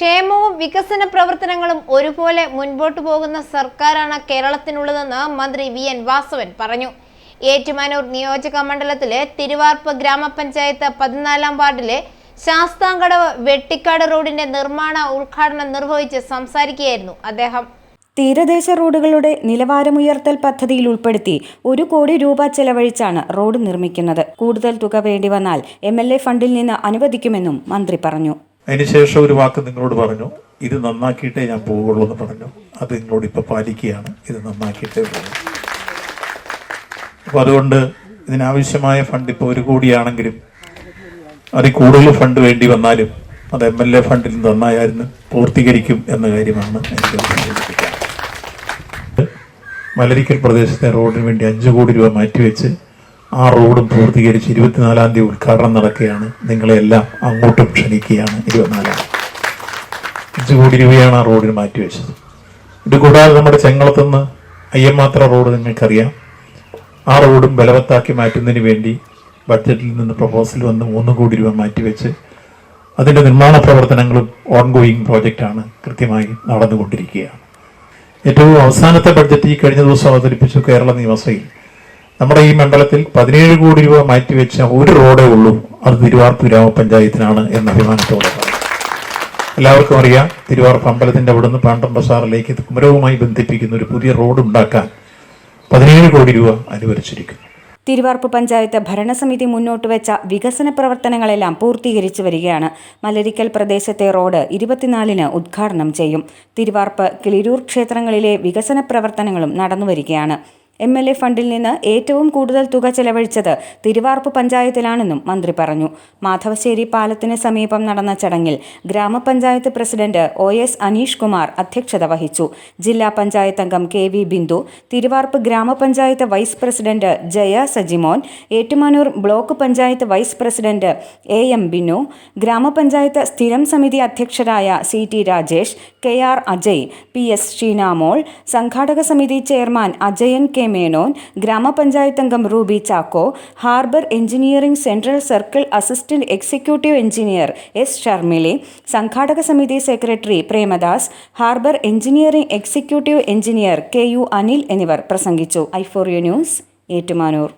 ക്ഷേമവും വികസന പ്രവർത്തനങ്ങളും ഒരുപോലെ മുൻപോട്ടു പോകുന്ന സർക്കാരാണ് കേരളത്തിനുള്ളതെന്ന് മന്ത്രി വി എൻ വാസവൻ പറഞ്ഞു. ഏറ്റുമാനൂർ നിയോജക മണ്ഡലത്തിലെ തിരുവാർപ്പ് ഗ്രാമപഞ്ചായത്ത് പതിനാലാം വാർഡിലെ ശാസ്താംകടവ് വെട്ടിക്കാട് റോഡിന്റെ നിർമ്മാണ ഉദ്ഘാടനം നിർവഹിച്ച് സംസാരിക്കുകയായിരുന്നു അദ്ദേഹം. തീരദേശ റോഡുകളുടെ നിലവാരമുയർത്തൽ പദ്ധതിയിൽ ഉൾപ്പെടുത്തി ഒരു കോടി രൂപ ചെലവഴിച്ചാണ് റോഡ് നിർമ്മിക്കുന്നത്. കൂടുതൽ തുക വേണ്ടി വന്നാൽ എ ഫണ്ടിൽ നിന്ന് അനുവദിക്കുമെന്നും മന്ത്രി പറഞ്ഞു. അതിനുശേഷം ഒരു വാക്ക് നിങ്ങളോട് പറഞ്ഞു ഇത് നന്നാക്കിയിട്ടേ ഞാൻ പോവുകയുള്ളൂ എന്ന് പറഞ്ഞു. അത് നിങ്ങളോട് ഇപ്പൊ പാലിക്കുകയാണ്. ഇത് നന്നാക്കിയിട്ടേ പോകും അപ്പൊ അതുകൊണ്ട് ഇതിനാവശ്യമായ ഫണ്ട് ഇപ്പോൾ ഒരു കോടിയാണെങ്കിലും അതിൽ കൂടുതൽ ഫണ്ട് വേണ്ടി വന്നാലും അത് എം എൽ എ ഫണ്ടിൽ നന്നായിരുന്നു പൂർത്തീകരിക്കും എന്ന കാര്യമാണ് മലരിക്കൽ പ്രദേശത്തെ റോഡിന് വേണ്ടി അഞ്ച് കോടി രൂപ മാറ്റിവെച്ച് ആ റോഡും പൂർത്തീകരിച്ച് ഇരുപത്തിനാലാം തീയതി ഉദ്ഘാടനം നടക്കുകയാണ്. നിങ്ങളെല്ലാം അങ്ങോട്ടും ക്ഷണിക്കുകയാണ്. ഇരുപത്തിനാലാം. അഞ്ച് കോടി രൂപയാണ് ആ റോഡിന് മാറ്റിവെച്ചത്. ഇത് കൂടാതെ നമ്മുടെ ചെങ്ങളത്തുനിന്ന് അയ്യമാത്ര റോഡ് നിങ്ങൾക്കറിയാം. ആ റോഡും ബലവത്താക്കി മാറ്റുന്നതിന് വേണ്ടി ബഡ്ജറ്റിൽ നിന്ന് പ്രപ്പോസൽ വന്ന് മൂന്ന് കോടി രൂപ മാറ്റിവെച്ച് അതിന്റെ നിർമ്മാണ പ്രവർത്തനങ്ങളും ഓൺഗോയിങ് പ്രോജക്റ്റാണ് കൃത്യമായി നടന്നുകൊണ്ടിരിക്കുകയാണ്. ഏറ്റവും അവസാനത്തെ ബഡ്ജറ്റ് ഈ കഴിഞ്ഞ ദിവസം അവതരിപ്പിച്ചു കേരള നിയമസഭയിൽ. നമ്മുടെ ഈ മണ്ഡലത്തിൽ പതിനേഴ് കോടി രൂപ മാറ്റിവെച്ച ഒരു റോഡേ ഉള്ളൂ. അത് തിരുവാർപ്പ് ഗ്രാമപഞ്ചായത്തിനാണ് എന്ന അഭിമാനത്തോടെ എല്ലാവർക്കും അറിയാം തിരുവാർപ്പ് അമ്പലത്തിന്റെ അവിടുന്ന് പാണ്ടം ബസാറിലേക്ക് കുമരവുമായി ബന്ധിപ്പിക്കുന്ന ഒരു പുതിയ റോഡ് ഉണ്ടാക്കാൻ പതിനേഴ് കോടി രൂപ അനുവദിച്ചിരിക്കുന്നു. തിരുവാർപ്പ് പഞ്ചായത്ത് ഭരണസമിതി മുന്നോട്ട് വെച്ച വികസന പ്രവർത്തനങ്ങളെല്ലാം പൂർത്തീകരിച്ചു വരികയാണ്. മലരിക്കൽ പ്രദേശത്തെ റോഡ് ഇരുപത്തിനാലിന് ഉദ്ഘാടനം ചെയ്യും. തിരുവാർപ്പ് കിളിരൂർ ക്ഷേത്രങ്ങളിലെ വികസന പ്രവർത്തനങ്ങളും നടന്നുവരികയാണ്. എം എൽ എ ഫണ്ടിൽ നിന്ന് ഏറ്റവും കൂടുതൽ തുക ചെലവഴിച്ചത് തിരുവാർപ്പ് പഞ്ചായത്തിലാണെന്നും മന്ത്രി പറഞ്ഞു. മാധവശ്ശേരി പാലത്തിന് സമീപം നടന്ന ചടങ്ങിൽ ഗ്രാമപഞ്ചായത്ത് president O S Aneesh Kumar അധ്യക്ഷത വഹിച്ചു. ജില്ലാ പഞ്ചായത്ത് അംഗം കെ വി ബിന്ദു തിരുവാർപ്പ് ഗ്രാമപഞ്ചായത്ത് vice president Jaya Sajimon Ettumanoor block panchayat vice president A M Binu ഗ്രാമപഞ്ചായത്ത് സ്ഥിരം സമിതി അധ്യക്ഷരായ C T Rajesh K R Ajay P S Sheenamol സംഘാടക സമിതി ചെയർമാൻ അജയൻ കെ മേനോൻ ഗ്രാമപഞ്ചായത്ത് അംഗം Ruby Chacko harbour engineering central circle assistant executive engineer S Sharmili സംഘാടക സമിതി secretary Premadas harbour engineering executive engineer K U Anil എന്നിവർ പ്രസംഗിച്ചു. I four U news Ettumanoor.